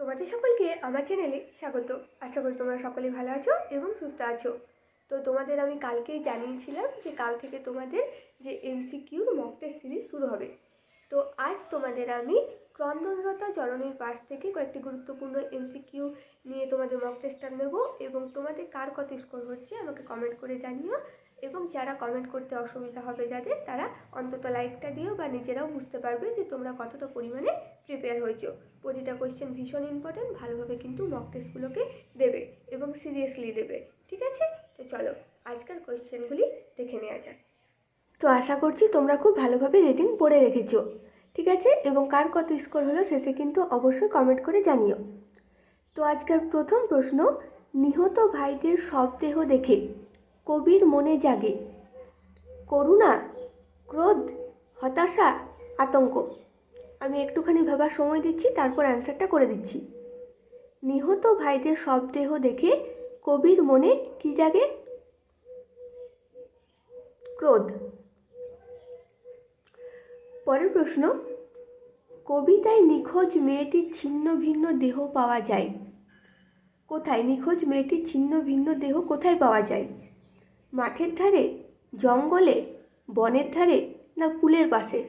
তোমাদের সকলকে আমার চ্যানেলে স্বাগত। আশা করি তোমরা সকলেই ভালো আছো এবং সুস্থ আছো। তো তোমাদের আমি কালকেই জানিয়েছিলাম যে কাল থেকে তোমাদের যে এমসিকিউর মক সিরিজ শুরু হবে। তো আজ তোমাদের আমি ক্রন্দনরতা জননীর পাশ থেকে কয়েকটি গুরুত্বপূর্ণ এমসিকিউ নিয়ে তোমাদের মক টেস্টটা নেব এবং তোমাদের কার কত স্কোর হচ্ছে আমাকে কমেন্ট করে জানিও। এবং যারা কমেন্ট করতে অসুবিধা হবে যাদের, তারা অন্তত লাইকটা দিও বা নিজেরাও বুঝতে পারবে যে তোমরা কতটা পরিমাণে প্রিপেয়ার হয়েছো। প্রতিটা কোয়েশ্চেন ভীষণ ইম্পর্ট্যান্ট ভালোভাবে কিন্তু মক টেস্টগুলোকে দেবে এবং সিরিয়াসলি দেবে। ঠিক আছে? তো চলো, আজকের কোয়েশ্চেনগুলি দেখে নেওয়া যাক। তো আশা করছি তোমরা খুব ভালোভাবে রেটিং পড়ে রেখেছো। ঠিক আছে? এবং কার কত স্কোর হলো শেষে কিন্তু অবশ্যই কমেন্ট করে জানিও। তো আজকের প্রথম প্রশ্ন, নিহত ভাইদের শবদেহ দেখে কবির মনে জাগে। করুণা, ক্রোধ, হতাশা, আতঙ্ক। আমি একটুখানি ভাবার সময় দিচ্ছি, তারপর অ্যান্সারটা করে দিচ্ছি। নিহত ভাইদের শবদেহ দেখে কবির মনে কি জাগে? ক্রোধ। পরের প্রশ্ন, কবিতায় নিখোঁজ মেয়েটির ছিন্ন ভিন্ন দেহ পাওয়া যায়? কোথায়? নিখোঁজ মেয়েটির ছিন্ন ভিন্ন দেহ কোথায় পাওয়া যায়? মাঠের ধারে, জঙ্গলে, বনের ধারে না পুলের পাশে?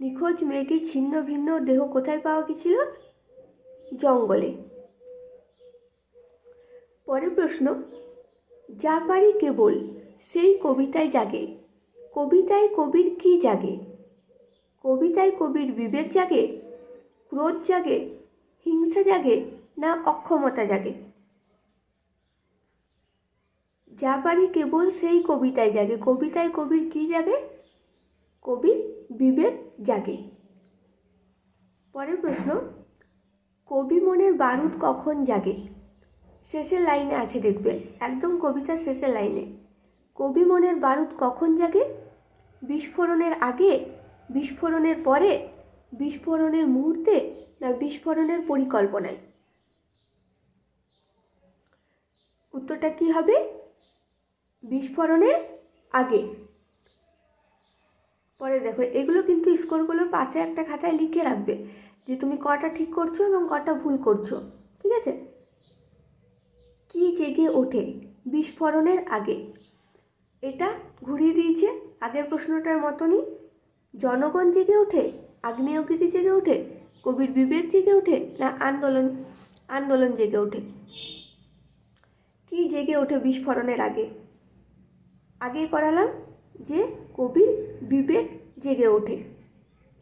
নিখোঁজ মেয়েটির ছিন্ন ভিন্ন দেহ কোথায় পাওয়া গেছিল? জঙ্গলে। পরের প্রশ্ন, যা পারি কেবল, সেই কবিতায় জাগে। কবিতায় কবির কি জাগে? কবিতায় কবির বিবেক জাগে, ক্রোধ জাগে, হিংসা জাগে না অক্ষমতা জাগে? যা পারি কেবল সেই কবিতায় জাগে। কবিতায় কবির কি জাগে? কবির বিবেক জাগে। পরের প্রশ্ন, কবি মনের বারুদ কখন জাগে? শেষের লাইনে আছে দেখবে। একদম কবিতার শেষের লাইনে। কবি মনের বারুদ কখন জাগে? বিস্ফোরণের আগে, বিস্ফোরণের পরে, বিস্ফোরণের মুহূর্তে না বিস্ফোরণের পরিকল্পনায়? উত্তরটা কি হবে? বিস্ফোরণের আগে। পরে দেখো, এগুলো কিন্তু স্কোরগুলো পাশে একটা খাতায় লিখে রাখবে যে তুমি কটা ঠিক করছ এবং কটা ভুল করছ, ঠিক আছে? কি জেগে ওঠে বিস্ফোরণের আগে? এটা ঘুরিয়ে দিয়েছে আগের প্রশ্নটার মতনই। জনগণ জেগে ওঠে? আগ্নেয়গিরি জেগে ওঠে? কবির বিবেক জেগে ওঠে? না আন্দোলন আন্দোলন জেগে ওঠে? কি জেগে ওঠে বিস্ফোরণের আগে? আগেই করালাম যে কবির বিবেক জেগে ওঠে।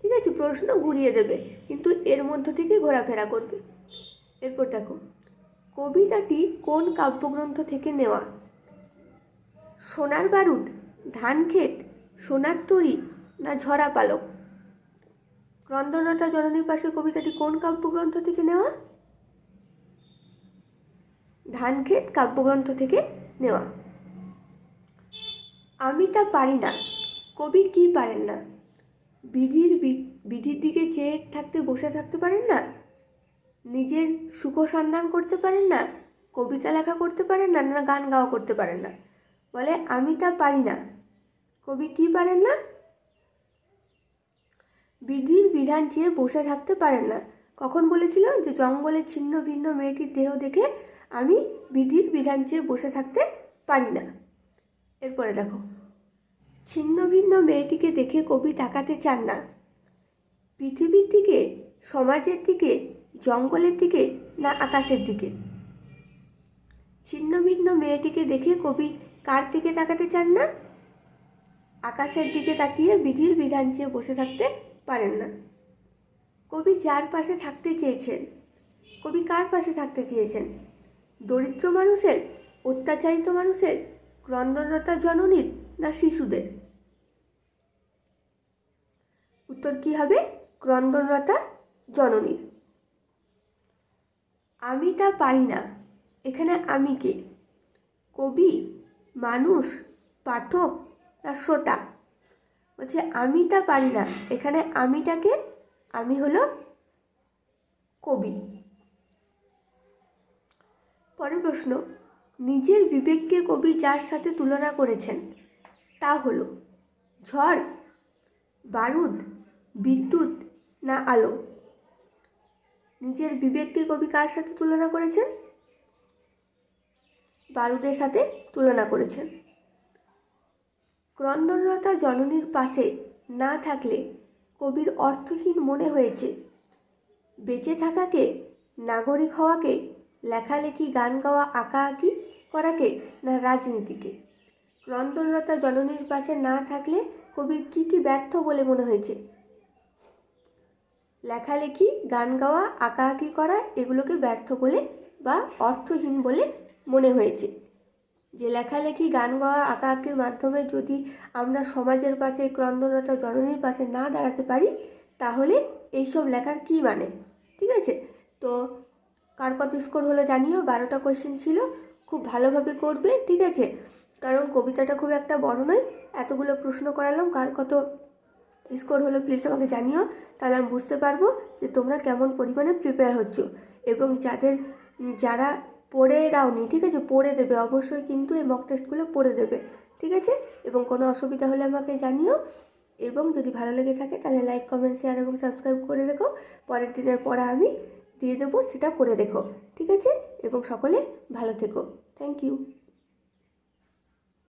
ঠিক আছে, প্রশ্ন ঘুরিয়ে দেবে, কিন্তু এর মধ্য থেকে ঘোরাফেরা করবে। এরপর দেখো, কবিতাটি কোন কাব্যগ্রন্থ থেকে নেওয়া? সোনার বারুদ ধান ক্ষেত সোনার তরী না ঝরা পালক? ক্রন্দনতা জননীর পাশে কবিতাটি কোন কাব্যগ্রন্থ থেকে নেওয়া? ধান ক্ষেত কাব্যগ্রন্থ থেকে নেওয়া। আমি তা পারি না। কবি কি পারেন না? বিধির বিধির দিকে চেয়ে থাকতে বসে থাকতে পারেন না? নিজের সুখ সন্ধান করতে পারেন না? কবিতা লেখা করতে পারেন না না গান গাওয়া করতে পারেন না? বলে, আমি তা পারি না। কবি কি পারেন না? বিধির বিধান চেয়ে বসে থাকতে পারেন না। কখন বলেছিল যে, জঙ্গলে ছিন্ন ভিন্ন মেয়েটির দেহ দেখে আমি বিধির বিধান চেয়ে বসে থাকতে পারি না। এরপরে দেখো। ছিন্ন ভিন্ন মেয়েটিকে দেখে কবি তাকাতে চান না। পৃথিবীর দিকে, সমাজের দিকে, জঙ্গলের দিকে না আকাশের দিকে? ছিন্ন ভিন্ন মেয়েটিকে দেখে কবি কার দিকে তাকাতে চান না? আকাশের দিকে তাকিয়ে বিধির বিধান চেয়ে বসে থাকতে পারেন না। কবি যার পাশে থাকতে চেয়েছেন? কবি কার পাশে থাকতে চেয়েছেন? দরিদ্র মানুষের, অত্যাচারিত মানুষের ক্রন্দনরতা জননীর না শিশুদের? উত্তর কি হবে? ক্রন্দনরতা জননীর। আমি তা পারি না। এখানে আমি কে? কবি, মানুষ, পাঠক না শ্রোতা? বলছে, আমি তা পারি না। এখানে আমিটাকে আমি হলো কবি। পরের প্রশ্ন নিজের বিবেককে কবি যার সাথে তুলনা করেছেন, তা হল, ঝড়, বারুদ, বিদ্যুৎ না আলো? নিজের বিবেককে কবি কার সাথে তুলনা করেছেন? বারুদের সাথে তুলনা করেছেন। ক্রন্দনরতা জননীর পাশে না থাকলে কবির অর্থহীন মনে হয়েছে। বেঁচে থাকাকে, নাগরিক হওয়াকে লেখালেখি, গান গাওয়া আঁকা আঁকাআঁকি করাকে না রাজনীতিকে। ক্রন্দনরতা জননীর পাশে না থাকলে কবির কী কী ব্যর্থ বলে মনে হয়েছে? লেখালেখি, গান গাওয়া, আঁকাআঁকি করা এগুলোকে ব্যর্থ বলে বা অর্থহীন বলে মনে হয়েছে। যে লেখালেখি, গান গাওয়া, আঁকাআঁকির মাধ্যমে যদি আমরা সমাজের পাশে ক্রন্দনরতা জননীর পাশে না দাঁড়াতে পারি, তাহলে এইসব লেখার কী মানে? ঠিক আছে? তো কার কত স্কোর হলো জানিও? বারোটা কোয়েশ্চেন ছিল। খুব ভালোভাবে করবে, ঠিক আছে? কারণ কবিতাটা খুব একটা বড় নয়। এতগুলো প্রশ্ন করালাম, কার কত স্কোর হলো প্লিজ আমাকে জানিও। তাহলে আমি বুঝতে পারব যে তোমরা কেমন পরিমাণে প্রিপেয়ার হচ্ছ। এবং যাদের, যারা পড়ে দাওনি, ঠিক আছে? পড়ে দেবে, অবশ্যই কিন্তু এই মক টেস্টগুলো পড়ে দেবে, ঠিক আছে? এবং কোনো অসুবিধা হলে আমাকে জানিও। এবং যদি ভালো লেগে থাকে, তাহলে লাইক কমেন্ট শেয়ার এবং সাবস্ক্রাইব করে রেখো। পরের দিনের পড়া আমি দিয়ে দেবো সেটা করে রেখো ঠিক আছে? এবং সকলে ভালো থেকো। Thank you